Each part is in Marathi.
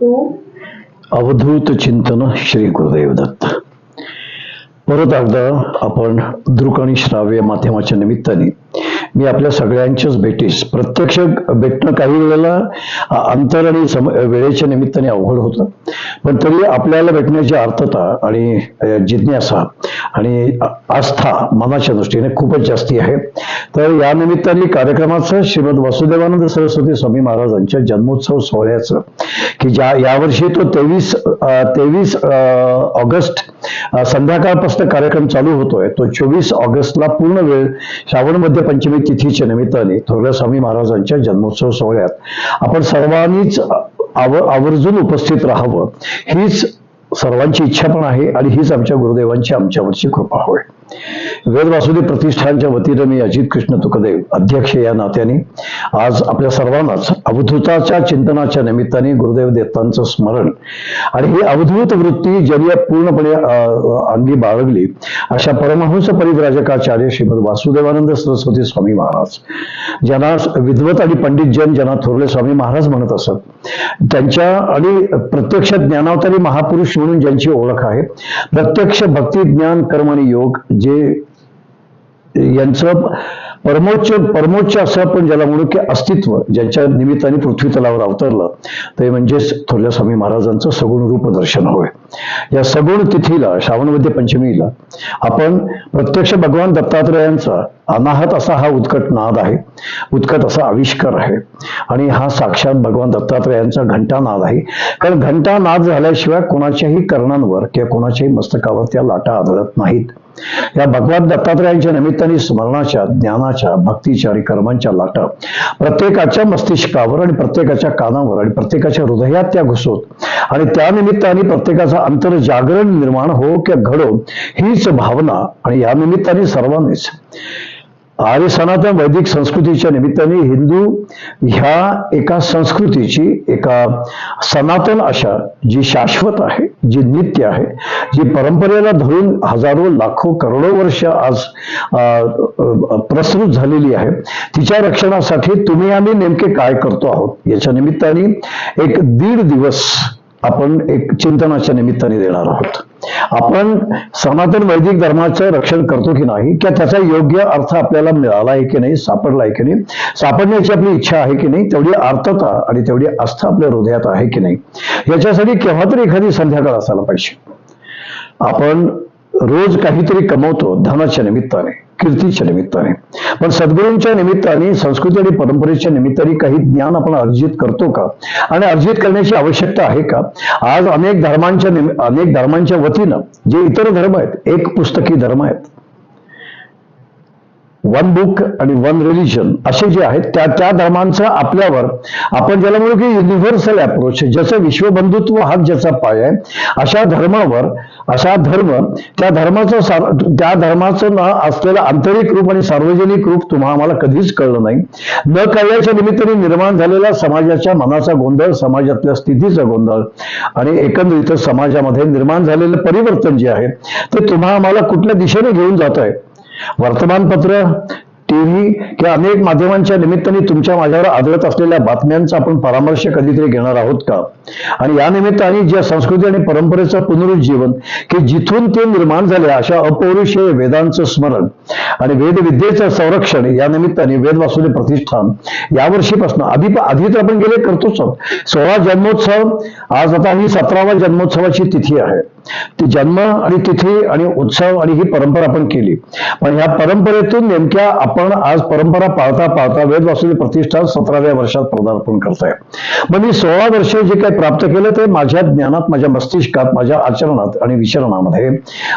टू अवधूत चिंतन श्री गुरुदेव दत्त परत एकदा आपण दृक आणि श्राव्य माध्यमाच्या निमित्ताने मी आपल्या सगळ्यांच्याच भेटीस. प्रत्यक्ष भेटणं काही वेळेला अंतर आणि सम वेळेच्या निमित्ताने अवघड होतं. पण तरी आपल्याला भेटण्याची अर्थता आणि जिज्ञासा आणि आस्था मनाच्या दृष्टीने खूपच जास्ती आहे. तर या निमित्ताने कार्यक्रमाचं श्रीमद वसुदेवानंद सरस्वती स्वामी महाराजांच्या जन्मोत्सव सोहळ्याचं की ज्या यावर्षी तो तेवीस तेवीस ऑगस्ट संध्याकाळपासून संध्याकाळपासून कार्यक्रम चालू होतोय तो चोवीस ऑगस्टला पूर्ण वेळ श्रावण मध्य पंचमी तिथीच्या निमित्ताने थोरल्या स्वामी महाराजांच्या जन्मोत्सव सोहळ्यात. आपण सर्वांनीच आव आवर्जून उपस्थित राहावं हीच सर्वांची इच्छा पण आहे आणि हीच आमच्या गुरुदेवांची आमच्यावरची कृपा होय. वेद वासुदेव प्रतिष्ठानच्या वतीनं मी अजित कृष्ण तुकदेव अध्यक्ष या नात्याने आज आपल्या सर्वांनाच अवधूताच्या चिंतनाच्या निमित्ताने गुरुदेव दत्तांचं स्मरण. आणि ही अवधूत वृत्ती ज्यांनी पूर्णपणे अंगी बाळगली अशा परमहंस परिव्राजकाचार्य श्रीमद वासुदेवानंद सरस्वती स्वामी महाराज ज्यांना विद्वत आणि पंडित जन ज्यांना थोरले स्वामी महाराज म्हणत असत त्यांच्या आणि प्रत्यक्ष ज्ञानावतारी महापुरुष म्हणून ज्यांची ओळख आहे प्रत्यक्ष भक्ती ज्ञान कर्म आणि योग जे यांचं परमोच्च परमोच्च असं आपण ज्याला म्हणू की अस्तित्व ज्याच्या निमित्ताने पृथ्वी तलावर अवतरलं ते म्हणजेच थोरल्या स्वामी महाराजांचं सगुण रूप दर्शन होय. या सगुण तिथीला श्रावणमध्ये पंचमीला आपण प्रत्यक्ष भगवान दत्तात्रयांचा अनाहत असा हा उत्कट नाद आहे उत्कट असा आविष्कार आहे आणि हा साक्षात भगवान दत्तात्रयांचा घंटा नाद आहे. कारण घंटा नाद झाल्याशिवाय कोणाच्याही कर्णांवर किंवा कोणाच्याही मस्तकावर त्या लाटा आदळत नाहीत. या भगवान दत्तात्रयांच्या निमित्ताने स्मरणाच्या ज्ञानाच्या भक्तीच्या आणि कर्मांच्या लाटा प्रत्येकाच्या मस्तिष्कावर आणि प्रत्येकाच्या कानावर आणि प्रत्येकाच्या हृदयात त्या घुसोत. आणि त्या निमित्ताने प्रत्येकाचा अंतरजागरण निर्माण हो किंवा घडो हीच भावना आणि या निमित्ताने सर्वांनीच आर्य सनातन वैदिक संस्कृतीच्या निमित्ताने हिंदू ह्या एका संस्कृतीची एका सनातन अशा जी शाश्वत आहे जी नित्य आहे जी परंपरेला धरून हजारो लाखो करोडो वर्ष आज प्रसृत झालेली आहे तिच्या रक्षणासाठी तुम्ही आम्ही नेमके काय करतो आहोत? याच्या निमित्ताने एक दीड दिवस आपण एक चिंतनाच्या निमित्ताने देणार आहोत. आपण सनातन वैदिक धर्माचं रक्षण करतो की नाही किंवा त्याचा योग्य अर्थ आपल्याला मिळाला आहे की नाही सापडला आहे की नाही सापडण्याची आपली इच्छा आहे की नाही तेवढी अर्थता आणि तेवढी आस्था आपल्या हृदयात आहे की नाही याच्यासाठी केव्हा तरी एखादी संध्याकाळ असायला पाहिजे. आपण रोज काहीतरी कमवतो धनाच्या निमित्ताने कीर्तीच्या निमित्ताने. पण सद्गुरूंच्या निमित्ताने संस्कृती आणि परंपरेच्या निमित्ताने काही ज्ञान आपण अर्जित करतो का? आणि अर्जित करण्याची आवश्यकता आहे का? आज अनेक धर्मांच्या निमि- अनेक धर्मांच्या वतीनं जे इतर धर्म आहेत एक पुस्तकी धर्म आहेत वन बुक आणि वन रिलिजन असे जे आहेत त्या त्या धर्मांचं आपल्यावर आपण ज्याला म्हणू की युनिव्हर्सल अप्रोच ज्याचं विश्वबंधुत्व हा ज्याचा पाय आहे अशा धर्मावर असा धर्म त्या धर्माचं त्या धर्माचं ना असलेलं आंतरिक रूप आणि सार्वजनिक रूप तुम्हा आम्हाला कधीच कळलं नाही. न कळल्याच्या निमित्ताने निर्माण झालेला समाजाच्या मनाचा गोंधळ समाजातल्या स्थितीचा गोंधळ आणि एकंदरीत समाजामध्ये निर्माण झालेलं परिवर्तन जे आहे ते तुम्हा आम्हाला कुठल्या दिशेने घेऊन जात आहे वर्तमानपत्र टीव्ही किंवा अनेक माध्यमांच्या निमित्ताने तुमच्या माझ्यावर आदळत असलेल्या बातम्यांचा आपण परामर्श कधीतरी घेणार आहोत का आणि या निमित्ताने ज्या संस्कृती आणि परंपरेचं पुनरुज्जीवन की जिथून ते निर्माण झाले अशा अपौरुषीय वेदांचं स्मरण आणि वेदविद्येचं संरक्षण या निमित्ताने वेद प्रतिष्ठान यावर्षीपासून आधी आधी तर आपण गेले करतोच आहोत. सोळा जन्मोत्सव आज आता ही सतरावा जन्मोत्सवाची तिथी आहे ते जन्म आणि तिथी आणि उत्सव आणि ही परंपरा आपण केली. पण ह्या परंपरेतून नेमक्या आपण आज परंपरा पाळता पाळता वेद वासुदेव प्रतिष्ठान सतराव्या वर्षात पदार्पण करताय. मग मी सोळा वर्ष जे काही प्राप्त केलं ते माझ्या ज्ञानात माझ्या मस्तिष्कात माझ्या आचरणात आणि विचरणामध्ये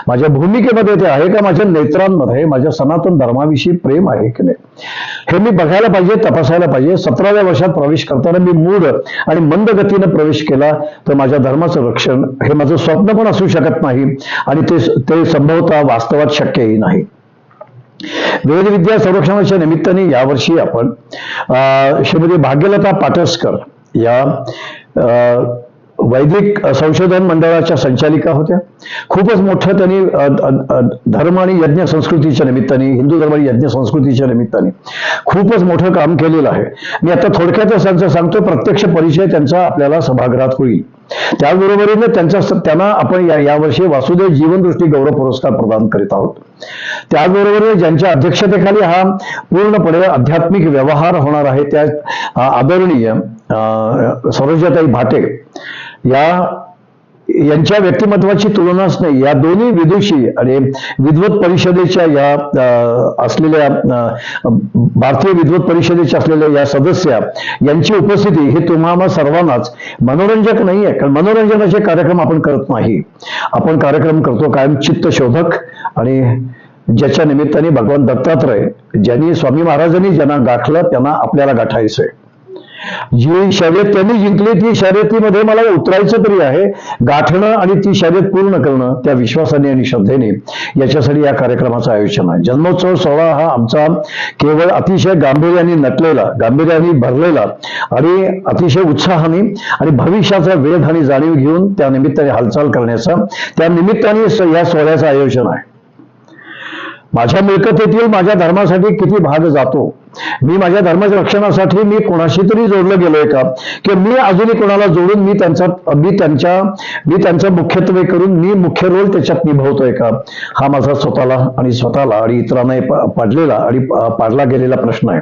माझ्या भूमिकेमध्ये ते आहे का माझ्या नेत्रांमध्ये माझ्या सनातन धर्माविषयी प्रेम आहे की नाही? हे मी बघायला पाहिजे तपासायला पाहिजे. सतराव्या वर्षात प्रवेश करताना मी मूळ आणि मंद गतीनं प्रवेश केला तर माझ्या धर्माचं रक्षण हे माझं स्वप्न पण असू शकत नाही. आणि ते ते संभवतः वास्तवात शक्यही नाही. वेदविद्या संरक्षणाच्या निमित्ताने यावर्षी आपण श्रीमती भाग्यलता पाटसकर या वैदिक संशोधन मंडळाच्या संचालिका होत्या. खूपच मोठं त्यांनी धर्म आणि यज्ञ संस्कृतीच्या निमित्ताने हिंदू धर्म आणि यज्ञ संस्कृतीच्या निमित्ताने खूपच मोठं काम केलेलं आहे. मी आता थोडक्यातच त्यांचा सांगतो प्रत्यक्ष परिचय त्यांचा आपल्याला सभागृहात होईल. त्याचबरोबरीने त्यांच्या त्यांना आपण या यावर्षी वासुदेव जीवनदृष्टी गौरव पुरस्कार प्रदान करीत आहोत. त्याचबरोबर ज्यांच्या अध्यक्षतेखाली हा पूर्णपणे आध्यात्मिक व्यवहार होणार आहे त्या आदरणीय अ, सरोजाताई भाटे या यांच्या व्यक्तिमत्वाची तुलनाच नाही. या दोन्ही विदुषी आणि विद्वत परिषदेच्या या असलेल्या भारतीय विद्वत परिषदेच्या असलेल्या या सदस्या यांची उपस्थिती ही तुम्हाला सर्वांनाच मनोरंजक नाही आहे कारण मनोरंजनाचे कार्यक्रम आपण करत नाही. आपण कार्यक्रम करतो कायम चित्तशोधक आणि ज्याच्या निमित्ताने भगवान दत्तात्रय ज्यांनी स्वामी महाराजांनी ज्यांना गाठलं त्यांना आपल्याला गाठायचंय. जी शर्यत त्यांनी जिंकली ती शर्यतीमध्ये मला उतरायचं तरी आहे. गाठणं आणि ती शर्यत पूर्ण करणं त्या विश्वासाने आणि श्रद्धेने याच्यासाठी या कार्यक्रमाचं आयोजन आहे. जन्मोत्सव सोहळा हा आमचा केवळ अतिशय गांभीर्याने नटलेला गांभीर्याने भरलेला आणि अतिशय उत्साहाने आणि भविष्याचा वेध आणि जाणीव घेऊन त्या निमित्ताने हालचाल करण्याचा त्या निमित्ताने या सोहळ्याचं आयोजन आहे. माझ्या मिळकतीतील माझ्या धर्मासाठी किती भाग जातो? मी माझ्या धर्माच्या रक्षणासाठी मी कोणाशी तरी जोडलं गेलोय का? की मी अजूनही कोणाला जोडून मी त्यांचा मी त्यांच्या मी त्यांचा मुख्यत्वे करून मी मुख्य रोल त्याच्यात निभावतोय का? हा माझा स्वतःला आणि स्वतःला आणि इतरांना पाडलेला आणि पाडला गेलेला प्रश्न आहे.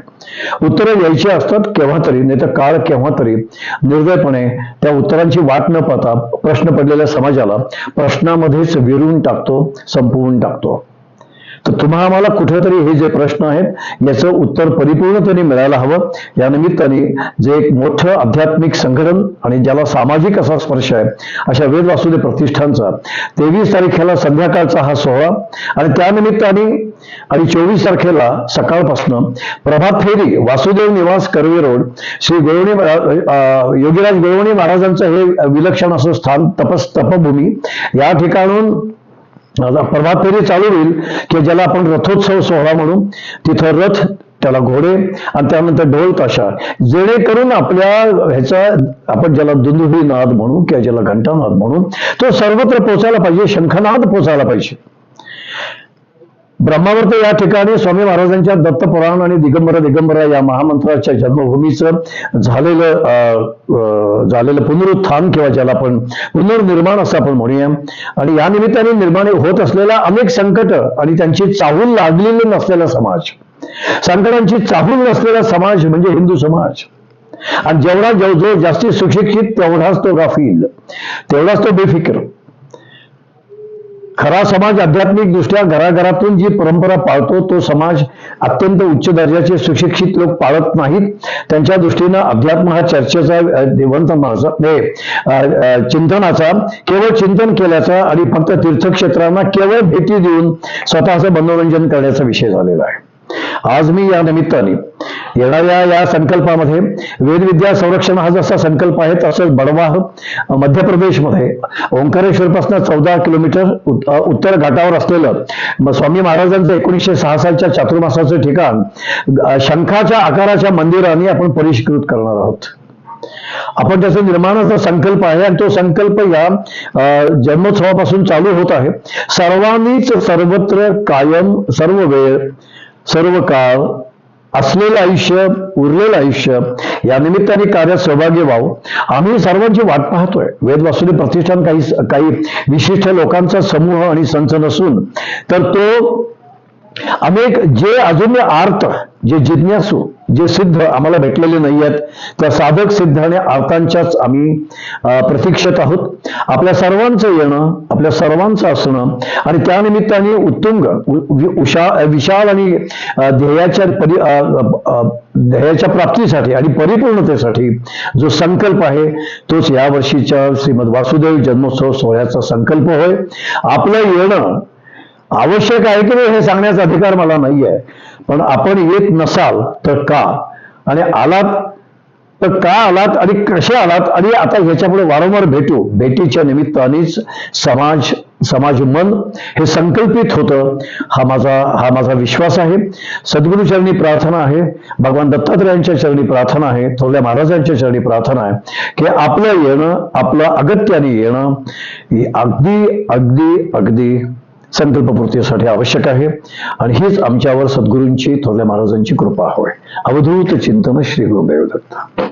उत्तरं यायची असतात केव्हा तरी नाही तर काळ केव्हा तरी. निर्दयपणे त्या उत्तरांची वाट न पाहता प्रश्न पडलेल्या समाजाला प्रश्नामध्येच विरून टाकतो संपवून टाकतो. तर तुम्हा आम्हाला कुठेतरी हे जे प्रश्न आहेत याचं उत्तर परिपूर्णतेने मिळायला हवं. या निमित्ताने जे एक मोठं आध्यात्मिक संघटन आणि ज्याला सामाजिक असा स्पर्श आहे अशा वेद वासुदेव प्रतिष्ठानचा तेवीस तारखेला संध्याकाळचा हा सोहळा आणि त्यानिमित्ताने आणि चोवीस तारखेला सकाळपासून प्रभात फेरी वासुदेव निवास कर्वे रोड श्री गोळवणी योगीराज गोळवणी महाराजांचं हे विलक्षण असं स्थान तपस तपभूमी या ठिकाणून आता प्रभात फेरी चालू होईल की ज्याला आपण रथोत्सव सोहळा म्हणू तिथं रथ त्याला घोडे आणि त्यानंतर ढोल ताशा जेणेकरून आपल्या ह्याचा आपण ज्याला दुंदुभी नाद म्हणू किंवा ज्याला घंटानाद म्हणू तो सर्वत्र पोचायला पाहिजे शंखनाद पोचायला पाहिजे. ब्रह्मावर्त या ठिकाणी स्वामी महाराजांच्या दत्तपुराण आणि दिगंबर दिगंबरा या महामंत्राच्या जन्मभूमीचं झालेलं अं, अं, झालेलं पुनरुत्थान किंवा ज्याला आपण पुनर्निर्माण असं आपण म्हणूया. आणि या निमित्ताने निर्माण होत असलेल्या अनेक संकट आणि त्यांची चाहूल लागलेली नसलेला समाज. संकटांची चाहूल नसलेला समाज म्हणजे हिंदू समाज. आणि जेवढा जो जो जास्ती सुशिक्षित तेवढाच तो गाफील. तेवढाच तो बेफिकर. खरा समाज आध्यात्मिक दृष्ट्या घराघरातून जी परंपरा पाळतो तो समाज अत्यंत उच्च दर्जाचे सुशिक्षित लोक पाळत नाहीत. त्यांच्या दृष्टीनं अध्यात्म हा चर्चेचा अ, देवंत माझा चिंतनाचा केवळ चिंतन केल्याचा आणि फक्त तीर्थक्षेत्रांना केवळ भेटी देऊन स्वतःचं मनोरंजन करण्याचा विषय झालेला आहे. आज मी या निमित्ताने येणाऱ्या या संकल्पामध्ये वेदविद्या संरक्षण हा जसा संकल्प आहे तसंच बडवाह मध्य प्रदेशमध्ये ओंकारेश्वरपासून चौदा किलोमीटर उत- उत्तर घाटावर असलेलं स्वामी महाराजांचं एकोणीसशे सहा सालच्या चातुर्मासाचं ठिकाण शंखाच्या आकाराच्या मंदिराने आपण परिष्कृत करणार आहोत. आपण त्याचा निर्माणाचा संकल्प आहे आणि तो संकल्प या जन्मोत्सवापासून चालू होत आहे. सर्वांनीच सर्वत्र कायम सर्व वेळ सर्व काळ असलेलं आयुष्य उरलेलं आयुष्य या निमित्ताने कार्यात सहभागी व्हावं. आम्ही सर्वांची वाट पाहतोय. वेद प्रतिष्ठान काही काही विशिष्ट लोकांचा समूह आणि संच नसून तर तो अनेक जे अजून आर्त जे जिज्ञासू जे सिद्ध आम्हाला भेटलेले नाही आहेत त्या साधक सिद्ध आणि आर्तांच्याच आम्ही प्रतीक्षेत आहोत. आपल्या सर्वांचं येणं आपल्या सर्वांचं असणं आणि त्यानिमित्ताने उत्तुंग उषा उशा विशाल आणि ध्येयाच्या परि ध्येयाच्या प्राप्तीसाठी आणि परिपूर्णतेसाठी जो संकल्प आहे तोच या वर्षीच्या श्रीमद वासुदेव जन्मोत्सव सोहळ्याचा संकल्प होय. आपलं येणं आवश्यक आहे की नाही हे सांगण्याचा अधिकार मला नाही आहे पण आपण येत नसाल तर का? आणि आलात तर का आलात आणि कसे आलात? आणि आता ह्याच्यापुढे वारंवार भेटू. भेटीच्या निमित्तानेच समाज समाज मन हे संकल्पित होतं. हा माझा हा माझा विश्वास आहे. सद्गुरू चरणी प्रार्थना आहे. भगवान दत्तात्रयांच्या चरणी प्रार्थना आहे. थोरल्या महाराजांच्या चरणी प्रार्थना आहे. की आपलं येणं आपलं अगत्याने येणं अगदी अगदी अगदी संकल्पपूर्तीसाठी आवश्यक आहे. आणि हीच आमच्यावर सद्गुरूंची थोरल्या महाराजांची कृपा होय. अवधूत चिंतन श्री गुरुदेव दत्ता.